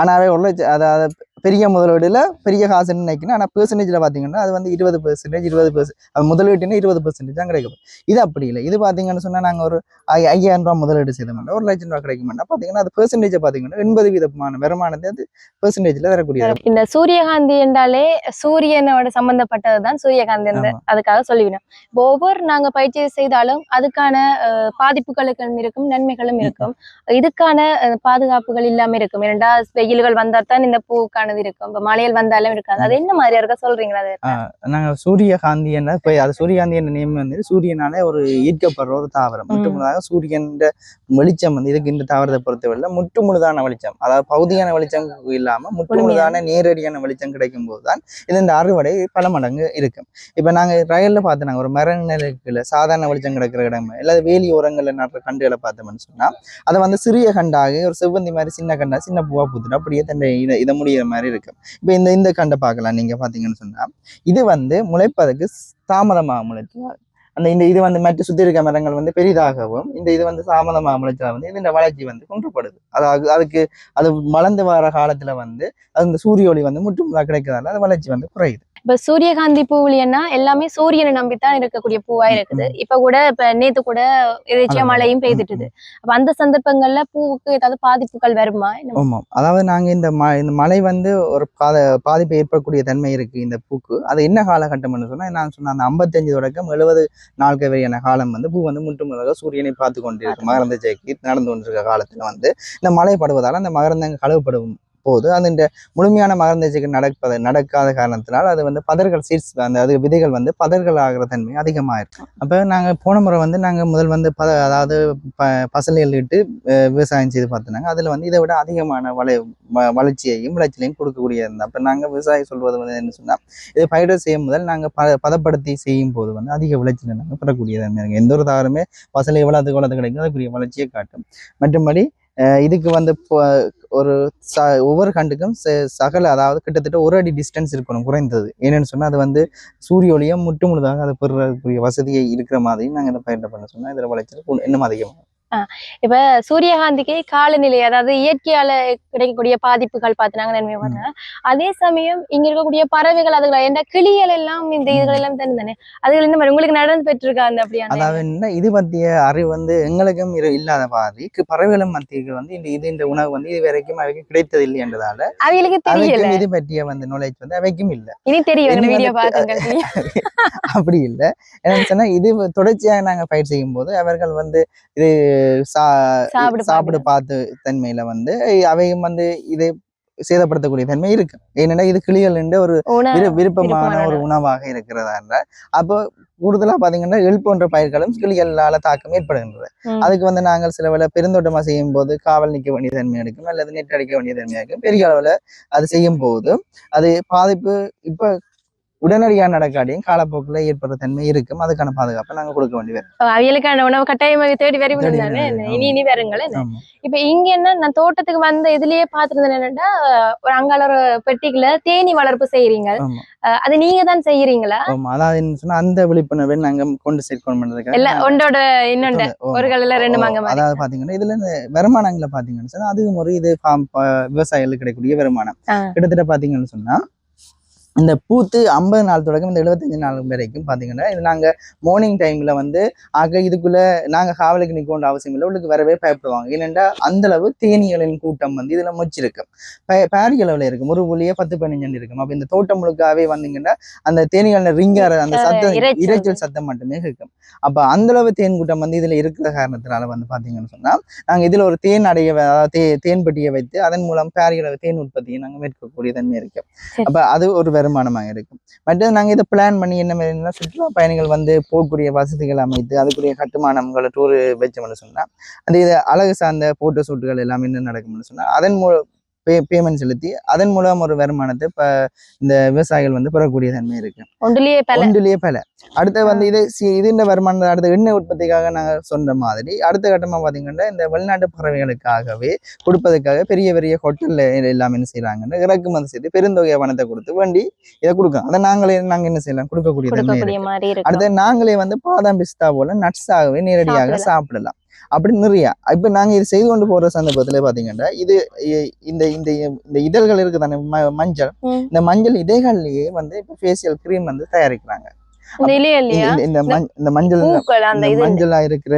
[SPEAKER 1] ஆனாவே ஒரு லட்சம் அதாவது பெரிய முதலீடுல பெரிய காசுன்னு நினைக்கணும். ஆனா பெர்சன்டேஜ்ல பாத்தீங்கன்னா அது வந்து இருபது பெர்சன்டேஜ் இருபது பெர்சன்ட் முதலீட்டுன்னு இருபது பெர்சன்டேஜ் தான் கிடைக்கும். இது அப்படி இல்லை. இது பாத்தீங்கன்னு சொன்னா நாங்க ஒரு ஐயாயிரம் ரூபாய் முதலீடு செய்த மாட்டோம். ஒரு லட்சம் ரூபாய் கிடைக்க மாட்டோம். பாத்தீங்கன்னா அது பெர்சன்டேஜ் பாத்தீங்கன்னா எண்பது வீதமான வருமானத்தை அது பெர்சன்டேஜ்ல தரக்கூடியது
[SPEAKER 2] இந்த சூரியகாந்தி என்றாலே சூரியனோட சம்பந்தப்பட்டதுதான் சூரியகாந்தி அந்த
[SPEAKER 1] ஆமா.
[SPEAKER 2] அதுக்காக சொல்லிவிடும். இப்போ ஒவ்வொரு நாங்க பயிற்சி செய்தாலும் அதுக்கான பாதிப்புகளுக்கும் இருக்கும் நன்மைகளும் இருக்கும். இதுக்கான பாதுகாப்புகள் இல்லாம இருக்கும். ஏனென்றா வெயில்கள் வந்தா தான் இந்த பூக்கானது இருக்கும். இப்ப மழையில் வந்தாலும் இருக்காது. அது என்ன மாதிரியா இருக்க சொல்றீங்களா அது?
[SPEAKER 1] நாங்க சூரியகாந்தி என்ன இப்ப அது சூரியகாந்தி என்ற நேம் வந்து சூரியனாலே ஒரு ஈர்க்கப்படுற ஒரு தாவரம். முற்று முழுதாக சூரியன் வெளிச்சம் வந்து இதுக்கு இந்த தாவரத்தை பொறுத்தவரையில முற்று முழுதான வெளிச்சம். அதாவது பகுதியான வெளிச்சம் இல்லாம முற்று முழுதான நேரடியான வெளிச்சம் கிடைக்கும் போதுதான் இது இந்த அறுவடை பல மடங்கு இருக்கும். இப்ப நாங்க ரயில்ல பார்த்து நாங்க ஒரு மர நிலைக்குள்ள சாதாரண வெளிச்சம் கிடைக்கிற இடம் இல்ல வேலி ஓரங்கள்ல நடுற கண்டுகளை பார்த்தோம்னு சொன்னா அதை வந்து சிறிய கண்டாக ஒரு செவ்வந்தி மாதிரி சின்ன கண்டா சின்ன பூவா பூத்துட்டு அப்படியே தன்னை இதை இதை முடியிற மாதிரி இருக்கும் இப்போ இந்த இந்த கண்டை பார்க்கலாம். நீங்க பாத்தீங்கன்னு சொன்னா இது வந்து முளைப்பதற்கு தாமதமாக முளைச்சால் அந்த இந்த இது வந்து மற்ற சுத்தி இருக்க மரங்கள் வந்து பெரிதாகவும் இந்த இது வந்து தாமதமாக முளைச்சா வந்து இந்த வளர்ச்சி வந்து குன்றப்படுது அதாவது அதுக்கு அது வளர்ந்து வர காலத்துல வந்து அது இந்த சூரிய ஒளி வந்து முற்றுமுழுதாக கிடைக்கிறதால அது வளர்ச்சி வந்து குறையுது.
[SPEAKER 2] இப்ப சூரியகாந்தி பூவிலியன்னா எல்லாமே சூரியனை நம்பித்தான் இருக்கக்கூடிய பூவா இருக்குது. இப்ப கூட இப்ப நேத்து கூட எதாச்சியா. மழையும் பெய்துட்டுது அப்ப அந்த சந்தர்ப்பங்கள்ல பூவுக்கு ஏதாவது பாதிப்புகள் வருமா?
[SPEAKER 1] ஆமாம் அதாவது நாங்க இந்த ம இந்த மழை வந்து ஒரு பாத பாதிப்பு ஏற்படக்கூடிய தன்மை இருக்கு இந்த பூக்கு. அது என்ன காலகட்டம்னு சொன்னா நான் சொன்ன அந்த ஐம்பத்தஞ்சு தொடக்கம் எழுபது நாட்கள் வரையான காலம் வந்து பூ வந்து முற்றுமுழுதாக சூரியனை பார்த்து கொண்டிருக்கு மகரந்த சேர்க்கை நடந்து கொண்டிருக்க காலத்துல வந்து இந்த மழை படுவதால் அந்த மகரந்தங்கள் கழுவப்படும். போகுது அது இந்த முழுமையான மகரந்த நடப்பது நடக்காத காரணத்தினால் அது வந்து பதர்கள் சீட்ஸ் அந்த அது விதைகள் வந்து பதர்கள் ஆகிற தன்மை அதிகமாக இருக்கும் அப்போ நாங்கள் போன முறை வந்து நாங்கள் முதல் வந்து பத அதாவது ப பசலைகள் இட்டு விவசாயம் செய்து பார்த்தினாங்க. அதில் வந்து இதை விட அதிகமான வளை வ- வளர்ச்சியையும் விளைச்சலையும் கொடுக்கக்கூடிய இருந்தது. அப்போ நாங்கள் விவசாயம் சொல்வது வந்து என்ன சொன்னால் இது பயிர் செய்யும் முதல் நாங்கள் ப பதப்படுத்தி செய்யும் போது வந்து அதிக விளைச்சலை நாங்கள் பெறக்கூடியதாக தன்மை எந்த ஒரு தாருமே பசலை எவ்வளோ அதுக்கு வளர்த்து கிடைக்கும். அதுக்குரிய வளர்ச்சியை காட்டும். மற்றும்படி இதுக்கு வந்து இப்போ ஒரு ச ஒவ்வொரு கண்டுக்கும் ச- சகல அதாவது கிட்டத்தட்ட ஒரு அடி டிஸ்டன்ஸ் இருக்கணும் குறைந்தது. ஏன்னு சொன்னால் அது வந்து சூரிய ஒளியை முட்டு முழுதாக அதை பெறுறதுக்குரிய வசதியை இருக்கிற மாதிரி நாங்கள் இந்த பயிரிட பண்ண சொன்னால் இதில் விளைச்சல் இன்னும் அதிகமாக
[SPEAKER 2] இப்ப சூரியகாந்திக்கு காலநிலை அதாவது இயற்கையால கிடைக்கக்கூடிய பாதிப்புகள் பார்த்தினாங்க நன்மை பார்த்தா அதே சமயம் இங்க இருக்கக்கூடிய பறவைகள் அதுகளை என்ன கிளிகள் எல்லாம் இந்த இதுகள் எல்லாம் தானே. அதுகள் இந்த மாதிரி உங்களுக்கு நடந்து பெற்றிருக்கா அந்த அப்படியான
[SPEAKER 1] அதாவது என்ன இது பற்றிய அறிவு வந்து எங்களுக்கும் இல்லாத மாதிரி பறவைகளும் மத்தியில் வந்து இந்த இது இந்த உணவு வந்து இது வரைக்கும் அவைக்கு கிடைத்தது இல்லை என்றதால
[SPEAKER 2] அவைகளுக்கு தெரியல.
[SPEAKER 1] இது பற்றிய வந்து நாலேஜ் வந்து அவைக்கும் இல்லை.
[SPEAKER 2] இனி தெரியும் வீடியோ பாக்குங்க
[SPEAKER 1] அப்படி இல்லை. என்னன்னு சொன்னா இது தொடர்ச்சியாக நாங்க பயிர் செய்யும் போது அவர்கள் வந்து இது
[SPEAKER 2] சாப்பிடு
[SPEAKER 1] சாப்பிடு பார்த்து தன்மையில வந்து அவையும் வந்து இதை சேதப்படுத்தக்கூடிய தன்மை இருக்கு. ஏன்னா இது கிளிகள் ஒரு
[SPEAKER 2] உணவு
[SPEAKER 1] விரு- விருப்பமான ஒரு உணவாக இருக்கிறதால அப்போ கூடுதலா பாத்தீங்கன்னா எள் போன்ற பயிர்களும் கிளிகளால தாக்கம் ஏற்படுகின்றது. அதுக்கு வந்து நாங்கள் சில வேளை பெருந்தோட்டமா செய்யும் போது காவல் நிற்க வேண்டிய தன்மை இருக்கும் அல்லது நெட் அடிக்க வேண்டிய தன்மையா இருக்கும் பெரிய அளவுல அது செய்யும் போது அது பாதிப்பு இப்ப உடனடியாக நடக்காட்டியும் காலப்போக்கில் ஏற்படுற தன்மை இருக்கும். அதுக்கான பாதுகாப்பை நாங்க கொடுக்க வேண்டி வரும்.
[SPEAKER 2] அவைகளுக்கான உணவு கட்டாயமாக தேடி தானே?
[SPEAKER 1] வரும்,
[SPEAKER 2] இனி இனி வருங்களே
[SPEAKER 1] ஆமா.
[SPEAKER 2] இப்ப இங்க என்ன நான் தோட்டத்துக்கு வந்த இதுலயே பாத்துருந்தேன் என்னன்னா ஒரு அங்கால ஒரு பெட்டிக்குள்ள தேனி வளர்ப்பு செய்யறீங்க அது நீங்க தான் செய்யறீங்களா
[SPEAKER 1] ஆமா அதாவது சொன்னா அந்த விழிப்புணர்வை நாங்க கொண்டு சேர்க்கணும் பண்றதுக்காக
[SPEAKER 2] எல்லாம் ஒன்றோட
[SPEAKER 1] ஆமா.
[SPEAKER 2] ஒரு கல்லுல ரெண்டு மாங்க
[SPEAKER 1] அதாவது பாத்தீங்கன்னா இதுல வருமானங்களை பாத்தீங்கன்னு சொன்னா அதுவும் ஒரு இது விவசாயிகளுக்கு கிடைக்கக்கூடிய வருமானம். கிட்டத்தட்ட பாத்தீங்கன்னு சொன்னா இந்த பூத்து ஐம்பது நாள் தொடக்கம் இந்த எழுபத்தஞ்சு நாள் வரைக்கும் பாத்தீங்கன்னா இது நாங்க மார்னிங் டைம்ல வந்து ஆக இதுக்குள்ள நாங்க காவலுக்கு நிற்க வேண்டிய அவசியம் இல்லை. உள்ளுக்கு வரவே பயப்படுவாங்க. ஏனென்றா அந்த அளவு தேனீகளின் கூட்டம் வந்து இதுல மொச்சிருக்கும் பேரி அளவுல இருக்கும் ஒரு புள்ளியே பத்து பதினஞ்சு இருக்கும். அப்ப இந்த தோட்டம் முழுக்காவே வந்தீங்கன்னா அந்த தேனீகள் ரிங்கார அந்த சத்தம்
[SPEAKER 2] இரைச்சல்.
[SPEAKER 1] இரைச்சல் சத்தம் மட்டுமே இருக்கும் அப்ப அந்த அளவு தேன் கூட்டம் வந்து இதுல இருக்கிற காரணத்தினால வந்து பாத்தீங்கன்னு சொன்னா நாங்க இதுல ஒரு தேன் அடைய தே தேன் பெட்டியை வைத்து அதன் மூலம் பேரிகளவு தேன் உற்பத்தியை நாங்க மேற்கக்கூடிய தன்மை இருக்கு.
[SPEAKER 2] சரி.
[SPEAKER 1] அப்ப அது ஒரு வருமானம் வருமானமாக இருக்கும். மற்றது நாங்கள் இதை பிளான் பண்ணி என்ன மாதிரினா சுற்றுலா பயணிகள் வந்து போகக்கூடிய வசதிகள் அமைத்து அதுக்குரிய கட்டுமானங்களை டூர் வச்சோம்னு சொன்னால் அந்த இது அழகு சார்ந்த போட்டோ ஷூட்டுகள் எல்லாமே என்ன நடக்கும்னு சொன்னால் அதன் மூலம் பே பேமெண்ட் செலுத்தி அதன் மூலம் ஒரு வருமானத்தை இப்போ இந்த விவசாயிகள் வந்து பெறக்கூடிய தன்மை இருக்கு.
[SPEAKER 2] ஒன்றுலயே பல.
[SPEAKER 1] ஒன்றிலேயே பல. அடுத்து வந்து இது சி- இது இந்த வருமானம் அடுத்த எண்ணெய் உற்பத்திக்காக நாங்கள் சொன்ன மாதிரி அடுத்த கட்டமாக பார்த்தீங்கன்னா இந்த வெளிநாட்டு பறவைகளுக்காகவே கொடுப்பதற்காக பெரிய பெரிய ஹோட்டல்ல எல்லாமே என்ன செய்யறாங்கன்னா இறக்குமதி செய்து பெருந்தொகை பணத்தை கொடுத்து வேண்டி இதை கொடுக்கோம். அதை நாங்களே நாங்கள் என்ன செய்யலாம்? கொடுக்கக்கூடிய தன்மை அடுத்து நாங்களே வந்து பாதாம் பிஸ்தா போல நட்ஸாகவே நேரடியாக
[SPEAKER 2] சாப்பிடலாம்.
[SPEAKER 1] சாப்பிடலாம் அப்படி நிறைய. இப்ப நாங்க இது செய்து கொண்டு போற சந்தர்ப்பத்துல பாத்தீங்கன்னா இது இந்த இந்த இந்த இதழ்கள் இருக்குதானே ம- மஞ்சள். இந்த மஞ்சள் இதழ்கள்லயே வந்து இப்ப ஃபேஷியல் கிரீம் வந்து தயாரிக்கிறாங்க.
[SPEAKER 2] இந்த
[SPEAKER 1] மஞ்சள் மஞ்சளா இருக்கிற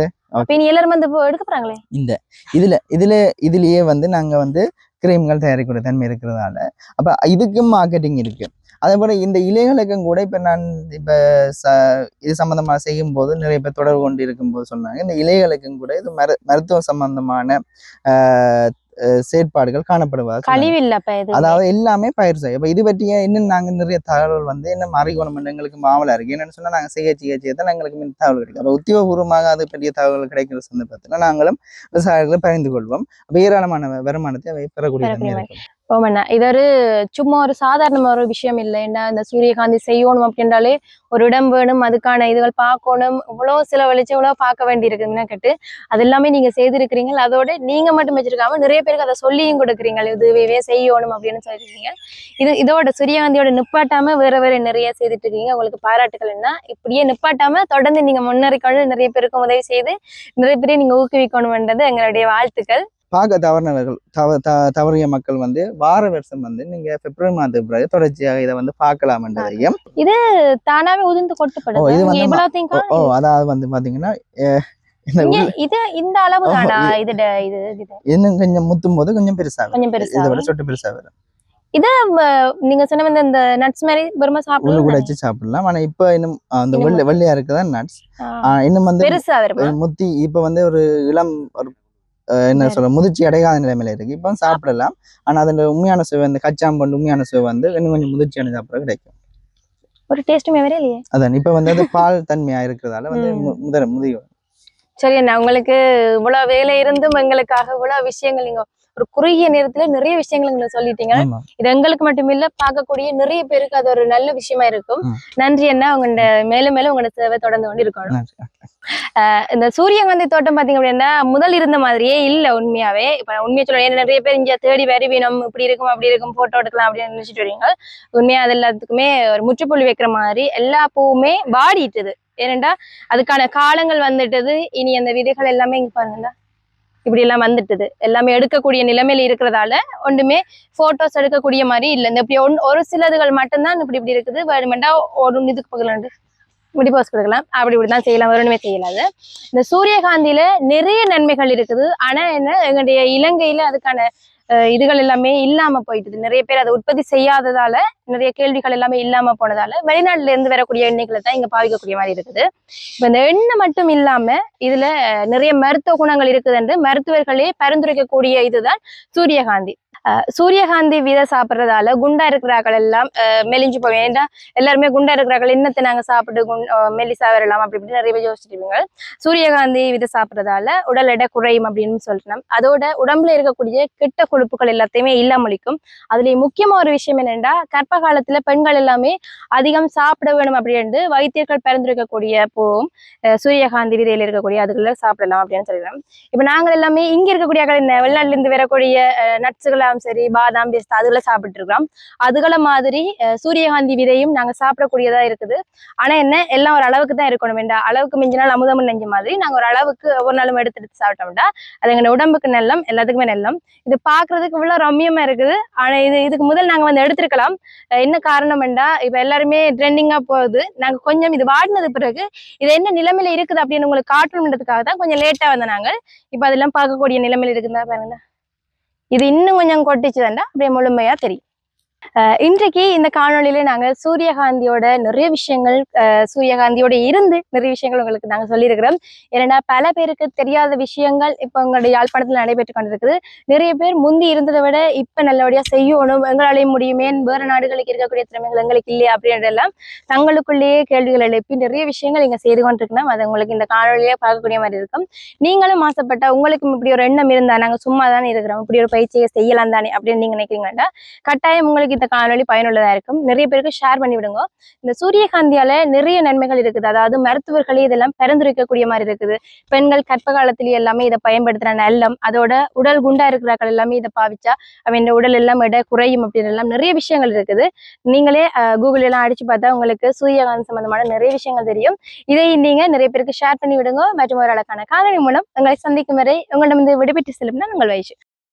[SPEAKER 1] இந்த இதுல இதுல இதுலயே வந்து நாங்க வந்து கிரீம்கள் தயாரிக்கிற தன்மை இருக்கிறதால. அப்ப இதுக்கும் மார்க்கெட்டிங் இருக்கு. அதே போல இந்த இலைகளுக்கும் கூட இப்ப நான் இப்ப ச இது சம்பந்தமா செய்யும் போது நிறைய பேர் தொடர்பு கொண்டு இருக்கும்போது சொன்னாங்க. இந்த இலைகளுக்கும் கூட இது மரு மருத்துவ சம்பந்தமான செயற்பாடுகள் காணப்படுவதாக அதாவது எல்லாமே பயிர் செய்யும் இப்போ இது பற்றிய இன்னும் நாங்க நிறைய தகவல் வந்து என்ன அறிகோணம் எங்களுக்கு மாவலா இருக்கு. என்னன்னு சொன்னா நாங்க செய்ய செய்ய செய்ய தான் எங்களுக்கு இன்னும் தகவல் கிடைக்கும். அப்போ உத்தியோகபூர்வமாக அது பற்றிய தகவல் கிடைக்கிற சந்தர்ப்பத்தில் நாங்களும் விவசாயிகளை பகிர்ந்து கொள்வோம். ஏராளமான வருமானத்தை அவை பெறக்கூடிய
[SPEAKER 2] ஓமண்ணா இது ஒரு சும்மா ஒரு சாதாரண ஒரு விஷயம் இல்லை. என்ன இந்த சூரியகாந்தி செய்யணும் அப்படின்றாலே ஒரு இடம் வேணும் அதுக்கான இதுகள் பார்க்கணும் இவ்வளோ செலவழிச்சு இவ்வளோ பார்க்க வேண்டி இருக்குதுன்னு கேட்டு அது எல்லாமே நீங்கள் செய்திருக்கிறீங்க. அதோட நீங்கள் மட்டும் வச்சிருக்காம நிறைய பேருக்கு அதை சொல்லியும் கொடுக்குறீங்க. இதுவே செய்யணும் அப்படின்னு சொல்லியிருக்கீங்க. இது இதோட சூரியகாந்தியோட நிப்பாட்டாமல் வேற வேற நிறைய செய்துட்டு இருக்கீங்க உங்களுக்கு பாராட்டுகள் என்ன? இப்படியே நிப்பாட்டாமல் தொடர்ந்து நீங்கள் முன்னேறிக்கொண்டு நிறைய பேருக்கும் உதவி செய்து நிறைய பேரையும் நீங்கள் ஊக்குவிக்கணும்ன்றது எங்களுடைய வாழ்த்துக்கள்.
[SPEAKER 1] பார்க்க தவறினவர்கள் தவ த தவறிய மக்கள் வந்து வார வருஷம் வந்து நீங்க பிப்ரவரி மாதத்துக்கு பிறகு தொடர்ச்சியாக இதை வந்து பார்க்கலாம்ன்றதையும்
[SPEAKER 2] தானாவே உதிர்ந்து
[SPEAKER 1] ஓ,
[SPEAKER 2] கொட்டப்படுது
[SPEAKER 1] இது வந்து ஓ, அதாவது வந்து பாத்தீங்கன்னா இந்த
[SPEAKER 2] இது அளவு தானா
[SPEAKER 1] இது-
[SPEAKER 2] இது இது இது
[SPEAKER 1] இன்னும் கொஞ்சம் முத்தும் போது கொஞ்சம் பெருசாகும்
[SPEAKER 2] கொஞ்சம் பெருசா
[SPEAKER 1] இதை விட சொட்டு பெருசா வரும்.
[SPEAKER 2] நீங்க சொன்ன வந்து இந்த நட்ஸ் மாதிரி பெருமை
[SPEAKER 1] கூட வச்சு சாப்பிடலாம். ஆனா இப்ப இன்னும் அந்த வெள்ளை வெள்ளையா இருக்குதான் நட்ஸ் இன்னும் வந்து
[SPEAKER 2] பெருசா
[SPEAKER 1] முத்தி இப்ப வந்து ஒரு இளம் ஒரு என்ன. சொல்ற முதிர்ச்சி அடையாத நிலைமையில இருக்கு. இப்போ சாப்பிடலாம். ஆனா அதோட உண்மையான சுவை இந்த கச்சாம்பண்டு உண்மையான சுவை வந்து இன்னும் கொஞ்சம் முதிர்ச்சியான சாப்பிட கிடைக்கும்.
[SPEAKER 2] ஒரு டேஸ்ட்டுமே வரே இல்லையே?
[SPEAKER 1] அதான். இப்ப வந்து அது பால் தன்மையா இருக்கிறதால வந்து முதல் முதிய
[SPEAKER 2] சரி அண்ணா உங்களுக்கு இவ்வளவு வேலை இருந்தும் எங்களுக்காக இவ்வளவு விஷயங்கள் நீங்க ஒரு குறுகிய நேரத்துல நிறைய விஷயங்கள் எங்களுக்கு சொல்லிட்டீங்க. இது எங்களுக்கு மட்டும் இல்ல பார்க்கக்கூடிய நிறைய பேருக்கு அது ஒரு நல்ல விஷயமா இருக்கும். நன்றி அண்ணா உங்களோட மேலும் மேலும் உங்களோட சேவை தொடர்ந்து கொண்டு இருக்கணும். இந்த சூரியகாந்தி தோட்டம் பாத்தீங்க அப்படின்னா முதல் இருந்த மாதிரியே இல்ல உண்மையாவே. இப்ப உண்மையை ஏன்னா நிறைய பேர் இங்க தேடி வருவினம் இப்படி இருக்கும் அப்படி இருக்கும் போட்டோ எடுக்கலாம் அப்படின்னு நினைச்சிட்டு வரீங்க. உண்மையா அது எல்லாத்துக்குமே ஒரு முற்றுப்புள்ளி வைக்கிற மாதிரி எல்லா பூவுமே வாடிட்டுது. ஏனெண்டா அதுக்கான காலங்கள் வந்துட்டது. இனி அந்த விதைகள் எல்லாமே இங்க பாருங்கடா இப்படி எல்லாம் வந்துட்டுது. எல்லாமே எடுக்கக்கூடிய நிலைமையில இருக்கிறதால ஒன்றுமே போட்டோஸ் எடுக்கக்கூடிய மாதிரி இல்லை. இந்த இப்படி ஒன் ஒரு சிலதுகள் மட்டும்தான் இப்படி இப்படி இருக்குது. வேணுமெண்டா ஒரு இதுக்கு பக்கலாண்டு இப்படி போஸ் கொடுக்கலாம். அப்படி இப்படி தான் செய்யலாம் வேணுமே செய்யலாது. இந்த சூரியகாந்தியில நிறைய நன்மைகள் இருக்குது. ஆனா என்ன? எங்களுடைய இலங்கையில அதுக்கான இதுகள் எல்லாமே இல்லாம போயிட்டுது. நிறைய பேர் அதை உற்பத்தி செய்யாததால நிறைய கேள்விகள் எல்லாமே இல்லாம போனதால வெளிநாட்டுல இருந்து வரக்கூடிய எண்ணெய்களை தான் இங்க பாவிக்கக்கூடிய மாதிரி இருக்குது. இப்ப இந்த எண்ணெய் மட்டும் இல்லாம இதுல நிறைய மருத்துவ குணங்கள் இருக்குது என்று மருத்துவர்களே பரிந்துரைக்கக்கூடிய இதுதான் சூரியகாந்தி. சூரியகாந்தி விதை சாப்பிட்றதால குண்டா இருக்கிறார்கள் எல்லாம் அஹ், மெலிஞ்சு போய் ஏன்னா எல்லாருமே குண்டா இருக்கிறார்கள் என்னத்தை நாங்க சாப்பிட்டு குண் அஹ், மெலிசா வரலாம் அப்படி இப்படி நிறைய பேர் யோசிச்சிருப்பீங்க சூரியகாந்தி விதை சாப்பிட்றதால உடல் எடை குறையும் அப்படின்னு சொல்லிட்டோம் அதோட உடம்புல இருக்கக்கூடிய கெட்ட கொழுப்புகள் எல்லாத்தையுமே இல்லாமலிக்கும் அதுல முக்கியமா ஒரு விஷயம் என்னென்னா கர்ப்ப காலத்துல பெண்கள் எல்லாமே அதிகம் சாப்பிட வேணும் அப்படின்ட்டு வைத்தியர்கள் பரிந்துரைக்கக்கூடிய பூவும் சூரியகாந்தி விதையில இருக்கக்கூடிய அதுகளை சாப்பிடலாம் அப்படின்னு சொல்லிடலாம் இப்ப நாங்கள் எல்லாமே இங்க இருக்கக்கூடிய ஆட்கள் என்ன? வெளிநாட்டுல இருந்து வரக்கூடிய நட்ஸுகளாம் சரி பாதாம் பிஸ்தா அதுகளை சாப்பிட்டுருக்கிறோம். அதுகளை மாதிரி சூரியகாந்தி விதையும் நாங்க சாப்பிடக்கூடியதாக இருக்குது. ஆனா என்ன எல்லாம் ஒரு அளவுக்கு தான் இருக்கணும். வேண்டாம் அளவுக்கு மிஞ்சினால் அமுதமும் நெஞ்ச மாதிரி. நாங்கள் ஒரு அளவுக்கு ஒவ்வொரு நாளும் எடுத்து எடுத்து சாப்பிட்டோம்டா. அது எங்க உடம்புக்கு நல்லம் எல்லாத்துக்குமே நல்லம். இது பாக்குறதுக்கு இவ்வளோ ரம்யமாக இருக்குது. ஆனா இது இதுக்கு முதல் நாங்க வந்து எடுத்திருக்கலாம். என்ன காரணம் வேண்டா இப்போ எல்லாருமே ட்ரெண்டிங்கா போகுது. நாங்க கொஞ்சம் இது வாடினது பிறகு இது என்ன நிலைமையில இருக்குது அப்படின்னு உங்களுக்கு காட்டணுன்றதுக்காக தான் கொஞ்சம் லேட்டா வந்த நாங்கள் இப்போ அதெல்லாம் பார்க்கக்கூடிய நிலைமையில இருக்குதா பாருங்க. இது இன்னும் கொஞ்சம் கொட்டிச்சுதாண்டா? அப்படியே முழுமையா தெரியும். இன்றைக்கு இந்த காணொலியில நாங்கள் சூரியகாந்தியோட நிறைய விஷயங்கள் சூரியகாந்தியோட இருந்து நிறைய விஷயங்கள் உங்களுக்கு நாங்கள் சொல்லியிருக்கிறோம். ஏன்னா பல பேருக்கு தெரியாத விஷயங்கள் இப்போ உங்களுடைய யாழ்ப்பாணத்தில் நடைபெற்று கொண்டிருக்குது. நிறைய பேர் முந்தி இருந்ததை விட இப்போ நல்லபடியாக செய்யணும் எங்களாலேயும் முடியுமே வேறு நாடுகளுக்கு இருக்கக்கூடிய திறமைகள் எங்களுக்கு இல்லையா அப்படின்றதெல்லாம் தங்களுக்குள்ளேயே கேள்விகள் எழுப்பி நிறைய விஷயங்கள் இங்கே செய்து கொண்டிருக்கணும் அது உங்களுக்கு இந்த காணொலியே பார்க்கக்கூடிய மாதிரி இருக்கும். நீங்களும் ஆசைப்பட்டா உங்களுக்கும் இப்படி ஒரு எண்ணம் இருந்தால் நாங்கள் சும்மா தானே இருக்கிறோம். இப்படி ஒரு பயிற்சியை செய்யலாம் தானே அப்படின்னு நீங்க நினைக்கிறீங்கன்னா கட்டாயம் உங்களுக்கு இந்த காணொலி பயனுள்ளதாக இருக்கும் நிறைய பேருக்கு ஷேர் பண்ணி விடுங்க இந்த சூரியகாந்தியால நிறைய நன்மைகள் இருக்குது. அதாவது மருத்துவர்களே இதெல்லாம் பரிந்துரைக்கக்கூடிய மாதிரி இருக்குது. பெண்கள் கற்ப காலத்திலேயே எல்லாமே இதை பயன்படுத்துற நல்லம் அதோட உடல் குண்டா இருக்கிறார்கள் எல்லாமே இதை பாவிச்சா அவன் உடல் எல்லாம் எடை குறையும் அப்படின்னு எல்லாம் நிறைய விஷயங்கள் இருக்குது. நீங்களே கூகுள் எல்லாம் அடிச்சு பார்த்தா உங்களுக்கு சூரியகாந்தி சம்பந்தமான நிறைய விஷயங்கள் தெரியும். இதை நீங்க நிறைய பேருக்கு ஷேர் பண்ணி விடுங்க மற்றும் ஒரு அழகான காணொலி மூலம் உங்களை சந்திக்கும் வரை உங்களிடம் வந்து செல்லும் நான் உங்கள் வயசு